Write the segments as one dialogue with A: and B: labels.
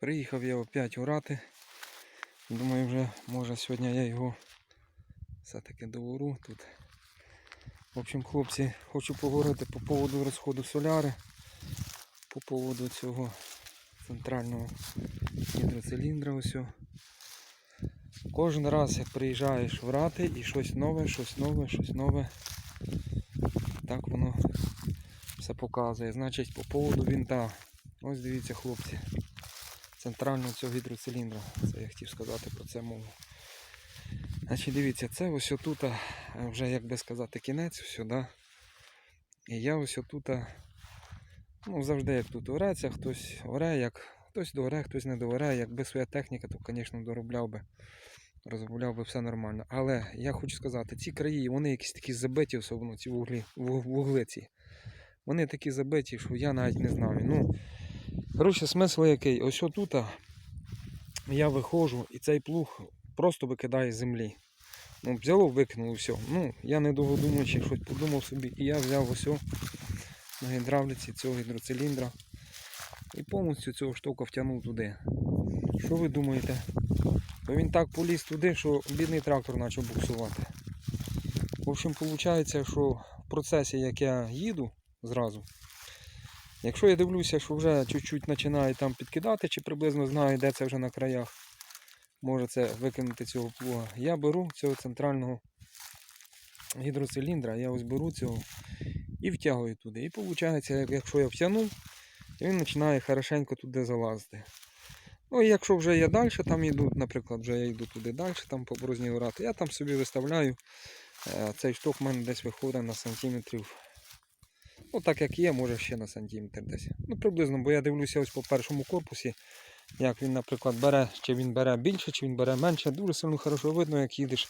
A: Приїхав я опять урати. Думаю, вже може сьогодні я його все-таки доуру тут. В общем, хлопці, хочу поговорити по поводу розходу соляри, по поводу цього центрального гідроциліндра. Ось. Кожен раз, як приїжджаєш в рати і щось нове, щось нове, щось нове. Так воно все показує. Значить, по поводу вінта. Ось дивіться, хлопці. Центрального цього гідроциліндра. Це я хотів сказати про це мову. Значить, дивіться, це ось отут, вже як би сказати, кінець да? І я ось отут, ну завжди як тут ореться, хтось оре, як хтось дооре, хтось не дооре. Якби своя техніка, то, звісно, доробляв би, розробляв би все нормально. Але я хочу сказати, ці краї, вони якісь такі забиті, особливо ці вуглі, вуг- вугли ці. Вони такі забиті, що я навіть не знаю. Ну, коротше, смисл який? Ось отут я виходжу і цей плуг просто викидає з землі. Ну, взяло, викинуло все. Ну, я не довго думаючи, щось подумав собі, і я взяв ось на гідравліці цього гідроциліндра і повністю цього штока втягнув туди. Що ви думаєте? Бо він так поліз туди, що бідний трактор почав буксувати. В общем, виходить, що в процесі, як я їду зразу, якщо я дивлюся, що вже чуть-чуть починає там підкидати, чи приблизно знаю, де це вже на краях, може це викинути цього плуга, я беру цього центрального гідроциліндра, я ось беру цього і втягую туди. І виходить, якщо я втягну, він починає хорошенько туди залазити. Ну і якщо вже я далі там йду, наприклад, вже я йду туди далі, там по борозні орати, я там собі виставляю. е, Цей шток в мене десь виходить на сантиметрів. Ну, так як є, може ще на сантиметр десь. Ну, приблизно, бо я дивлюся ось по першому корпусі, як він, наприклад, бере, чи він бере більше, чи він бере менше. Дуже сильно хорошо видно, як їдеш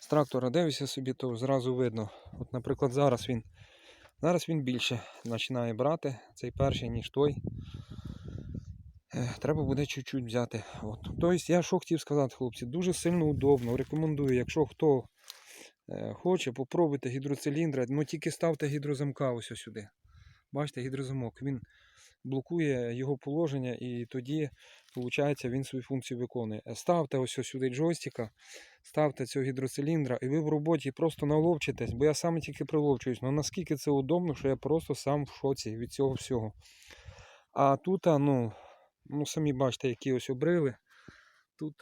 A: з трактора, дивишся собі, то зразу видно. От, наприклад, зараз він, зараз він більше починає брати, цей перший, ніж той. Е, Треба буде чуть-чуть взяти. От. Тобто я що хотів сказати, хлопці, дуже сильно удобно. Рекомендую, якщо хто хоче, попробуйте гідроциліндра, ну тільки ставте гідрозамка ось сюди. Бачите, гідрозамок. Він блокує його положення і тоді, виходить, він свою функцію виконує. Е, Ставте ось сюди джойстика, ставте цього гідроциліндра, і ви в роботі просто наловчитесь, бо я саме тільки приловчуюсь. Ну наскільки це удобно, що я просто сам в шоці від цього всього. А тут, ну, ну самі бачите, які ось обрили. Тут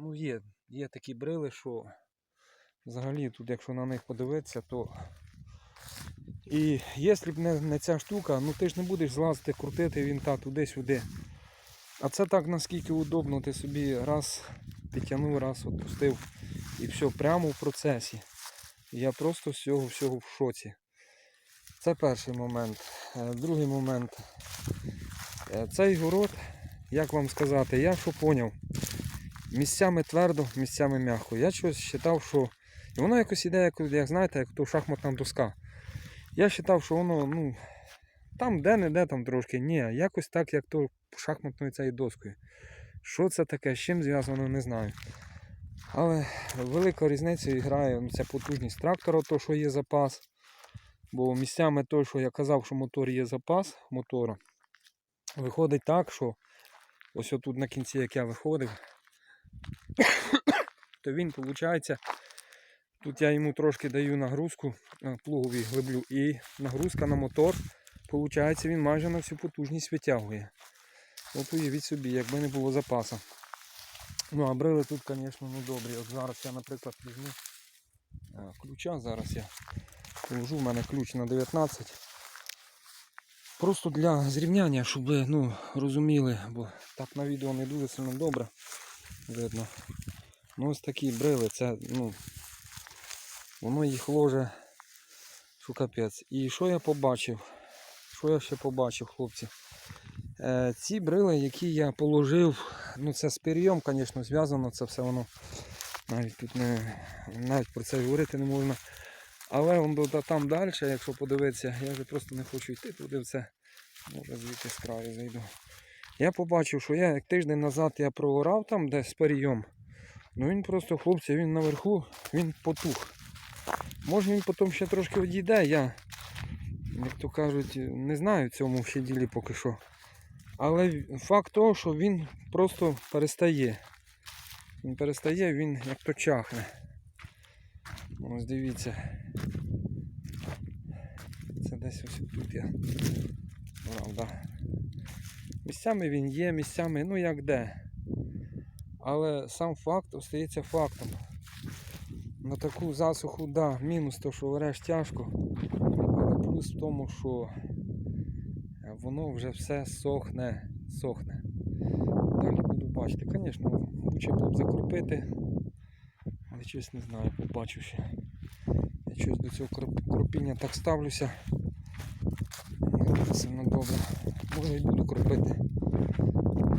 A: ну, є, є такі брили, що взагалі тут, якщо на них подивитися, то. І якщо б не, не ця штука, ну ти ж не будеш злазити, крутити вінта туди-сюди. А це так наскільки удобно, ти собі раз підтягнув, раз відпустив і все прямо в процесі. Я просто з цього всього в шоці. Це перший момент. Е, Другий момент. Е, Цей город, як вам сказати, я що поняв, місцями твердо, місцями м'яко. Я щось вважав, що. І воно якось іде, як, як знаєте, як то шахматна доска. Я вважав, що воно, ну, там де-не-де там трошки. Ні, якось так, як то шахматною цією доскою. Що це таке, з чим зв'язано, не знаю. Але велика різниця грає ну, це потужність трактора, то що є запас. Бо місцями той, що я казав, що мотор є запас мотора. Виходить так, що ось тут на кінці, як я виходив, то він, виходить, тут я йому трошки даю нагрузку, плугові глиблю, і нагрузка на мотор, виходить, він майже на всю потужність витягує. От уявіть собі, якби не було запасу. Ну, а брили тут, звісно, не добрі. От зараз я, наприклад, візьму ключа, зараз я положу, в мене ключ на 19. Просто для зрівняння, щоб ви ну, розуміли, бо так на відео не дуже сильно добре видно. Ну ось такі брили, це ну, воно їх ложе, що капець. І що я побачив? Що я ще побачив, хлопці? Е, ці брили, які я положив, ну це з перейом, звісно, зв'язано, це все воно навіть тут не навіть про це говорити не можна. Але он там далі, якщо подивитися, я вже просто не хочу йти туди в це. Може звідти з краю зайду. Я побачив, що я як тиждень назад я проорав там десь з перейом. Ну він просто, хлопці, він наверху, він потух. Може він потім ще трошки відійде, я, як то кажуть, не знаю цьому ще ділі поки що. Але факт того, що він просто перестає. Він перестає, він як то чахне. Ось дивіться. Це десь ось тут я. Правда. Місцями він є, місцями, ну як де. Але сам факт остається фактом. На таку засуху, да, мінус то, що береш тяжко, але плюс в тому, що е, воно вже все сохне, сохне. Далі буду бачити. Звісно, лучше було б закропити, але щось не знаю, побачу ще. Я щось до цього кропіння так ставлюся. Не дуже сильно добре. Може і буду кропити,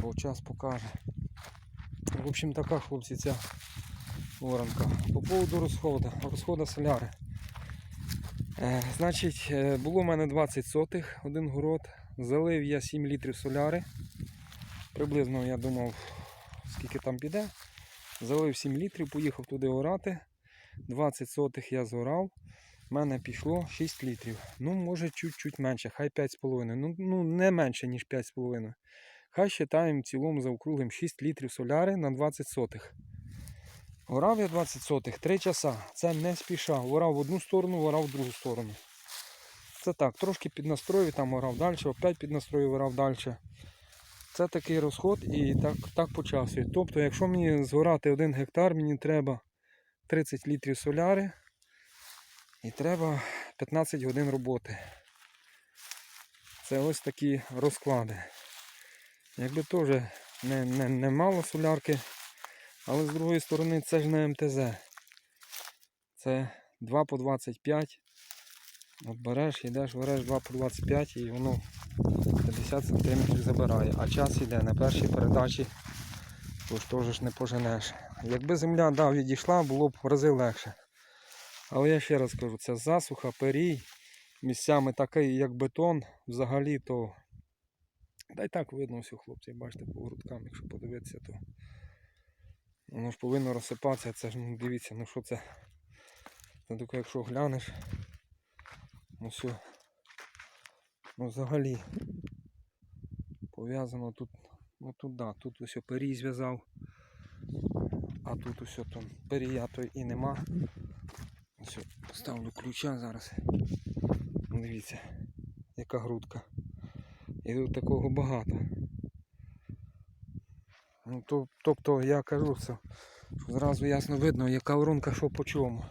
A: бо час покаже. В общем, така, хлопці, ця воронка. По поводу розходу, розходу соляри. Е, значить, е, було в мене 20 сотих, один город. Залив я 7 літрів соляри. Приблизно я думав, скільки там піде. Залив 7 літрів, поїхав туди орати. 20 сотих я зорав. У мене пішло 6 літрів. Ну, може, чуть-чуть менше, хай 5,5. Ну, ну не менше, ніж 5,5. Хай вважаємо в цілому заокруглим 6 літрів соляри на 20 сотих. Орав я 20 сотих 3 часа. Це не спішав. Орав в одну сторону, орав в другу сторону. Це так, трошки піднастроїв, там орав далі, опять піднастроїв, орав далі. Це такий розход і так, так по часу. Тобто, якщо мені згорати 1 гектар, мені треба 30 літрів соляри і треба 15 годин роботи. Це ось такі розклади. Якби теж не, не, не мало солярки, але з другої сторони це ж не МТЗ. Це 2 по 25. От береш, йдеш, береш 2 по 25 і воно 50 см забирає. А час йде на першій передачі, то ж теж не поженеш. Якби земля да, відійшла, було б в рази легше. Але я ще раз кажу, це засуха, перій, місцями такий, як бетон, взагалі то. Та й так видно все, хлопці, бачите, по грудкам, якщо подивитися, то воно ж повинно розсипатися, це ж ну, дивіться, ну що це. Це тільки якщо глянеш, ну все. Ну взагалі пов'язано тут, ну тут да, тут ось перій зв'язав, а тут ось там перія то і нема. Ось поставлю ключа зараз. Дивіться, яка грудка. І тут такого багато. Ну, то, тобто я кажу це, що зразу ясно видно, яка воронка що по чому.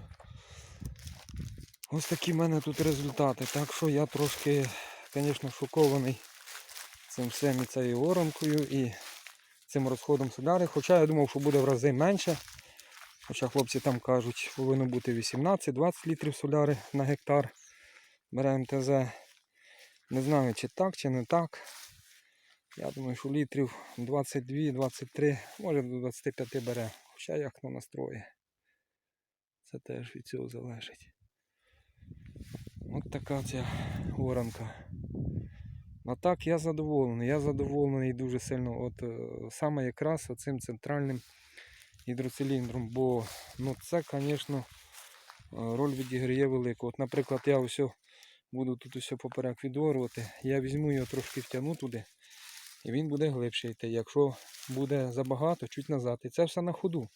A: Ось такі в мене тут результати. Так що я трошки, звісно, шокований цим всім і цією воронкою і цим розходом соляри. Хоча я думав, що буде в рази менше. Хоча хлопці там кажуть, повинно бути 18-20 літрів соляри на гектар. Бере МТЗ. Не знаю, чи так, чи не так. Я думаю, що літрів 22-23, може до 25 бере. Хоча як на настрої. Це теж від цього залежить. От така ця воронка. А так я задоволений. Я задоволений дуже сильно. От е, саме якраз оцим центральним гідроциліндром. Бо ну, це, звісно, е, роль відіграє велику. От, наприклад, я ось буду тут усе поперек відорвати. Я візьму його трошки втягну туди. І він буде глибше йти. Якщо буде забагато, чуть назад. І це все на ходу.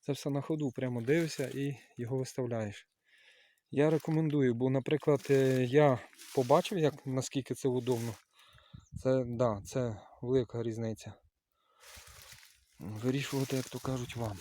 A: Це все на ходу. Прямо дивишся і його виставляєш. Я рекомендую, бо, наприклад, е, я побачив, як, наскільки це удобно. Це, да, це велика різниця. Вирішувати, як то кажуть, вам.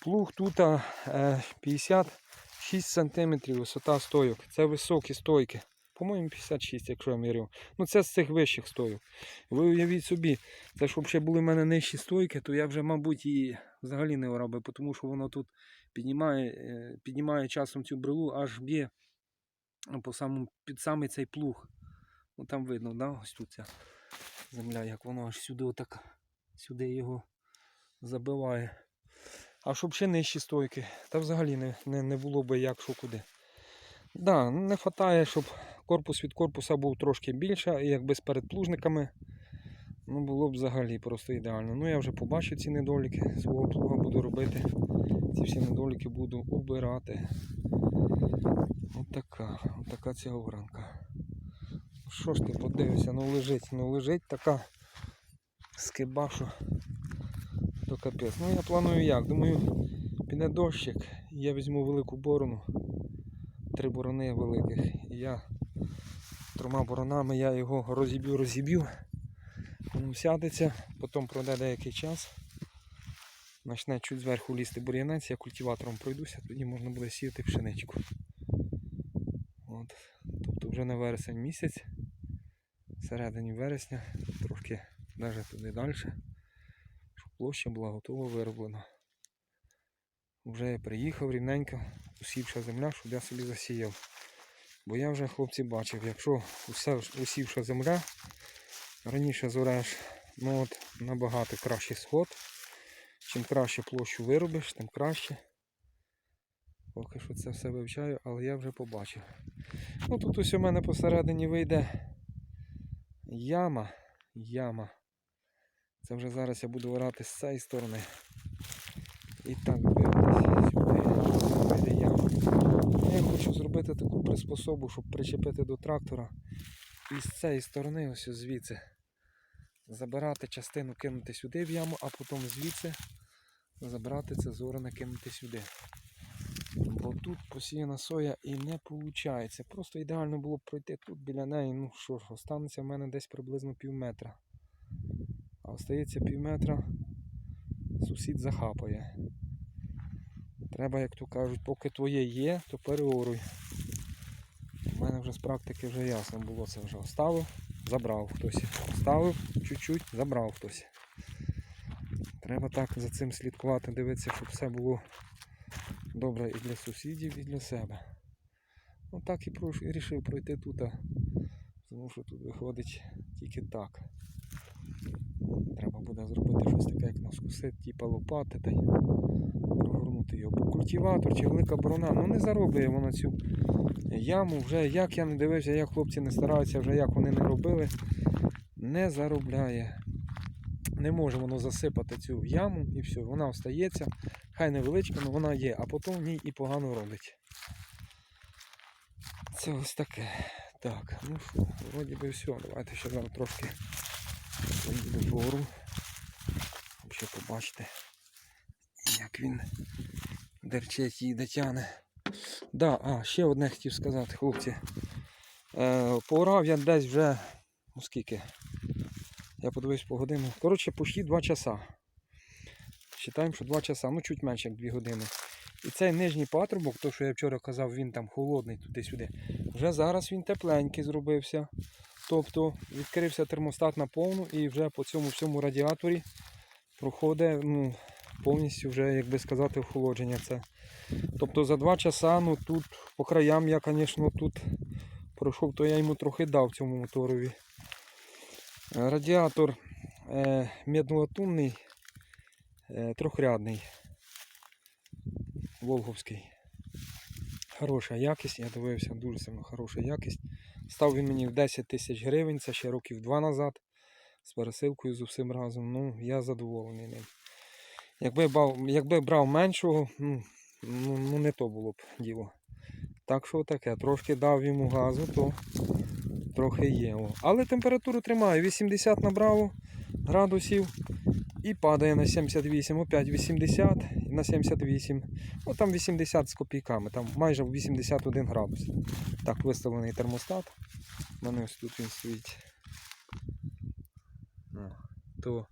A: Плуг тут е, 56 см висота стойок. Це високі стойки. По-моєму, 56, якщо я міряв. Ну це з цих вищих стойок. Ви уявіть собі, це щоб ще були в мене нижчі стойки, то я вже, мабуть, і взагалі не орав тому що воно тут піднімає, е, піднімає часом цю брелу, аж б'є по самому, під самий цей плуг. Ну там видно, да? ось тут ця земля, як воно аж сюди отак, сюди його забиває. А щоб ще нижчі стойки, та взагалі не, не, не було би як що куди. Да, не вистачає, щоб корпус від корпуса був трошки більше, і якби з передплужниками. Ну, було б взагалі просто ідеально. Ну, я вже побачив ці недоліки, свого плуга буду робити. Ці всі недоліки буду убирати. От така, ця оранка. Що ж ти подивишся, ну лежить, ну лежить така скиба, що до капець. Ну я планую як? Думаю, піде дощик, я візьму велику борону, три борони великих. І я трьома боронами я його розіб'ю, розіб'ю. Воно сядеться, потім пройде деякий час. Почне чуть зверху лізти бур'янець, я культиватором пройдуся, тоді можна буде сіяти пшеничку. От. Тобто вже на вересень місяць, середині вересня, трошки навіть туди далі, щоб площа була готова вироблена. Вже я приїхав рівненько, усівша земля, щоб я собі засіяв. Бо я вже хлопці бачив, якщо усе, усівша земля, раніше зореш, ну от набагато кращий сход. Чим краще площу виробиш, тим краще. Поки що це все вивчаю, але я вже побачив. Ну тут ось у мене посередині вийде яма. Яма. Це вже зараз я буду орати з цієї сторони. І так дивитися сюди. Вийде яма. Я хочу зробити таку приспособу, щоб причепити до трактора. І з цієї сторони, ось звідси, забирати частину, кинути сюди в яму, а потім звідси забрати це зорене, кинути сюди. Бо тут посіяна соя і не виходить. Просто ідеально було б пройти тут біля неї. Ну що ж, останеться в мене десь приблизно пів метра. А остається пів метра, сусід захапає. Треба, як то кажуть, поки твоє є, то переоруй. Мене вже з практики вже ясно було, це вже оставив, забрав хтось. Оставив чуть-чуть, забрав хтось. Треба так за цим слідкувати, дивитися, щоб все було добре і для сусідів, і для себе. Ну так і вирішив пройти тут, тому що тут виходить тільки так. Треба буде зробити щось таке, як наскусити, типа лопати та й прогорнути його. Бо культиватор чи велика борона, ну не зароблює воно цю яму. Вже як я не дивився, як хлопці не стараються, вже як вони не робили, не заробляє. Не може воно засипати цю яму і все, вона остається. Хай невеличка, але вона є, а потім в ній і погано робить. Це ось таке. Так, ну що, вроді би все. Давайте ще зараз трошки вгору. Щоб ще побачите, як він дерчить їде тяне. Да, а, ще одне хотів сказати, хлопці. Е, Поорав я десь вже, ну скільки, я подивився по годину. Коротше, почти 2 часа. Вважаємо, що 2 часа, ну чуть менше, як 2 години. І цей нижній патрубок, то що я вчора казав, він там холодний туди-сюди. Вже зараз він тепленький зробився. Тобто відкрився термостат на повну і вже по цьому всьому радіаторі проходить ну, повністю вже, як би сказати, охолодження. це. Тобто за 2 часа, ну тут по краям я, звісно, тут пройшов, то я йому трохи дав цьому моторові. Радіатор е, меднолатунний, е, трьохрядний, Волговський. Хороша якість, я дивився, дуже сильно хороша якість. Став він мені в 10 тисяч гривень, це ще років два назад. З пересилкою з усім разом. Ну, я задоволений ним. Якби брав, якби брав меншого, ну, ну, ну не то було б діло. Так що таке, трошки дав йому газу, то трохи є. Але температуру тримає 80 набрало градусів і падає на 78, опять 80 на 78. Ну там 80 з копійками, там майже 81 градус. Так виставлений термостат. У мене ось тут він стоїть. То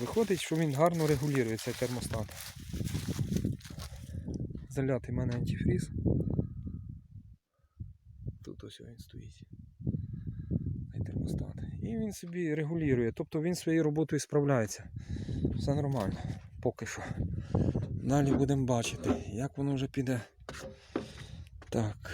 A: виходить, що він гарно регулює цей термостат. Залятий в мене антифріз. Тут ось він стоїть. Цей термостат. І він собі регулює, тобто він своєю роботою справляється. Все нормально, поки що. Далі будемо бачити, як воно вже піде. Так. Так,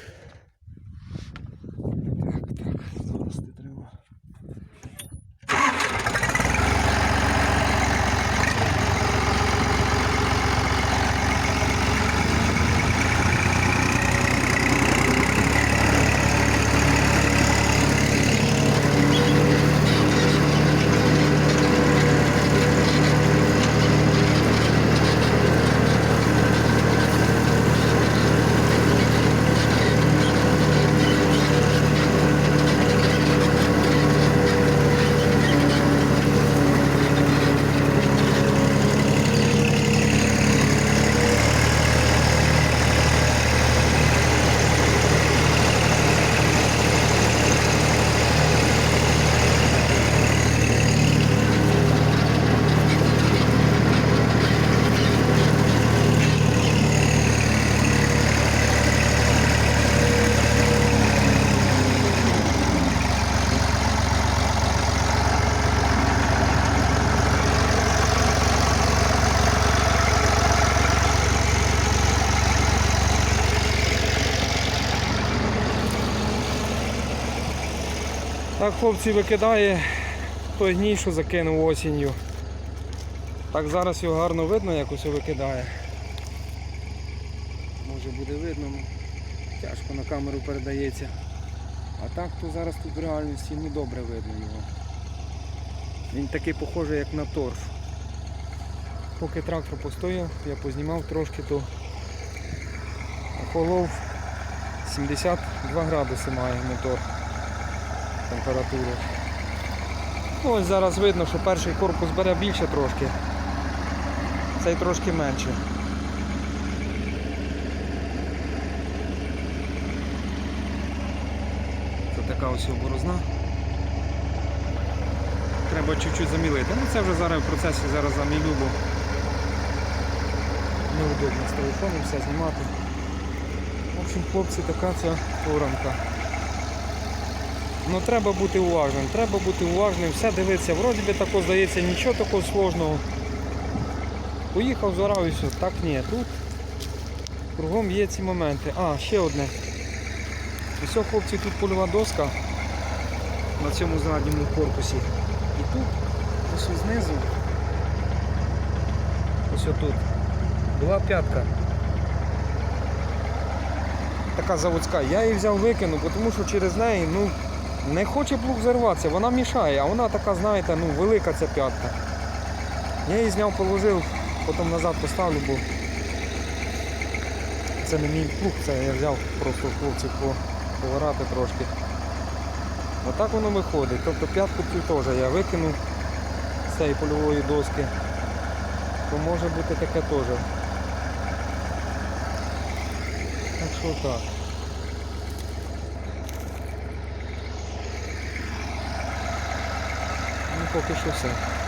A: Так хлопці викидає той гній, що закинув осінню. Так зараз його гарно видно, як усе викидає. Може буде видно, ну тяжко на камеру передається. А так то зараз тут в реальності ну добре видно його. Він такий похожий як на торф. Поки трактор постояв, я познімав трошки, то охолов 72 градуси має мотор температуру. Ну, ось зараз видно, що перший корпус бере більше трошки, цей трошки менше. Це така ось борозна. Треба чуть-чуть замілити. Ну це вже зараз в процесі зараз замілю, бо неудобно з телефоном все знімати. В общем, хлопці, така ця оранка. Ну треба бути уважним, треба бути уважним, все дивитися. Вроді би тако здається, нічого такого сложного. Поїхав, зорав і все. Так ні, тут кругом є ці моменти. А, ще одне. Ось, хлопці, тут польова доска на цьому задньому корпусі. І тут, ось знизу, ось тут, була п'ятка. Така заводська. Я її взяв викинув, тому що через неї ну, не хоче плуг зарватися, вона мішає, а вона така, знаєте, ну, велика ця п'ятка. Я її зняв, положив, потім назад поставлю, бо це не мій плуг, це я взяв просто хлопців по трошки. Отак воно виходить. Тобто п'ятку цю теж я викинув з цієї польової доски. То може бути таке теж. Так що так. Ну поки що все.